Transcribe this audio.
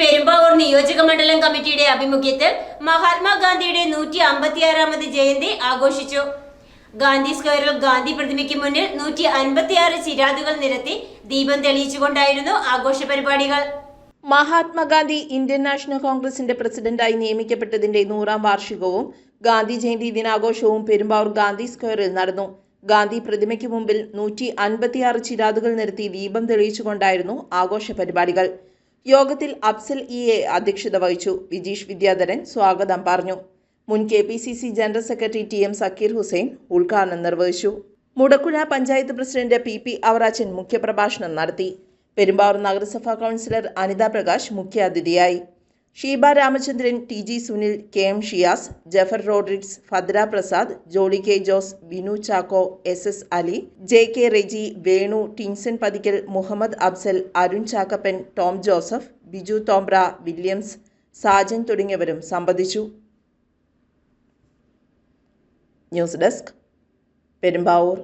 പെരുമ്പാവൂർ നിയോജക മണ്ഡലം കമ്മിറ്റിയുടെ ആഭിമുഖ്യത്തിൽ മഹാത്മാഗാന്ധിയുടെ നൂറ്റി അമ്പത്തിയാറാമത് ജയന്തി ആഘോഷിച്ചു. ഗാന്ധി സ്ക്വയറിൽ ഗാന്ധി പ്രതിമയ്ക്ക് മുന്നിൽ നൂറ്റി അൻപത്തിയാറ് ചിരാതുകൾ നിരത്തി ദീപം തെളിയിച്ചുകൊണ്ടായിരുന്നു ആഘോഷ പരിപാടികൾ. മഹാത്മാഗാന്ധി ഇന്ത്യൻ നാഷണൽ കോൺഗ്രസിന്റെ പ്രസിഡന്റായി നിയമിക്കപ്പെട്ടതിന്റെ നൂറാം വാർഷികവും ഗാന്ധി ജയന്തി ദിനാഘോഷവും പെരുമ്പാവൂർ ഗാന്ധി സ്ക്വയറിൽ നടന്നു. ഗാന്ധി പ്രതിമയ്ക്ക് മുമ്പിൽ നൂറ്റി അൻപത്തിയാറ് ചിരാതുകൾ നിരത്തി ദീപം തെളിയിച്ചുകൊണ്ടായിരുന്നു ആഘോഷ പരിപാടികൾ. യോഗത്തിൽ അഫ്സൽ ഇ എ അധ്യക്ഷത വഹിച്ചു. വിജീഷ് വിദ്യാധരൻ സ്വാഗതം പറഞ്ഞു. മുൻ K P C C general secretary T M Zakir Hussain ഉദ്ഘാടനം നിർവഹിച്ചു. Mudakkuzha panchayat president P P Avarachan മുഖ്യപ്രഭാഷണം നടത്തി. പെരുമ്പാവൂർ നഗരസഭാ കൗൺസിലർ അനിത പ്രകാശ് മുഖ്യാതിഥിയായി. Sheeba Ramachandran T G Sunil K M Shiyas Jafar Rodrigues Bhadra Prasad Jolly K Jose Binu Chacko S S Ali J K Reji Venu Tinson Pathickal Muhammad Afsal Arun Chakkappan Tom Joseph Biju Thombra Williams Sajan തുടങ്ങിയവരും സംബന്ധിച്ചു. News desk Perumbavoor.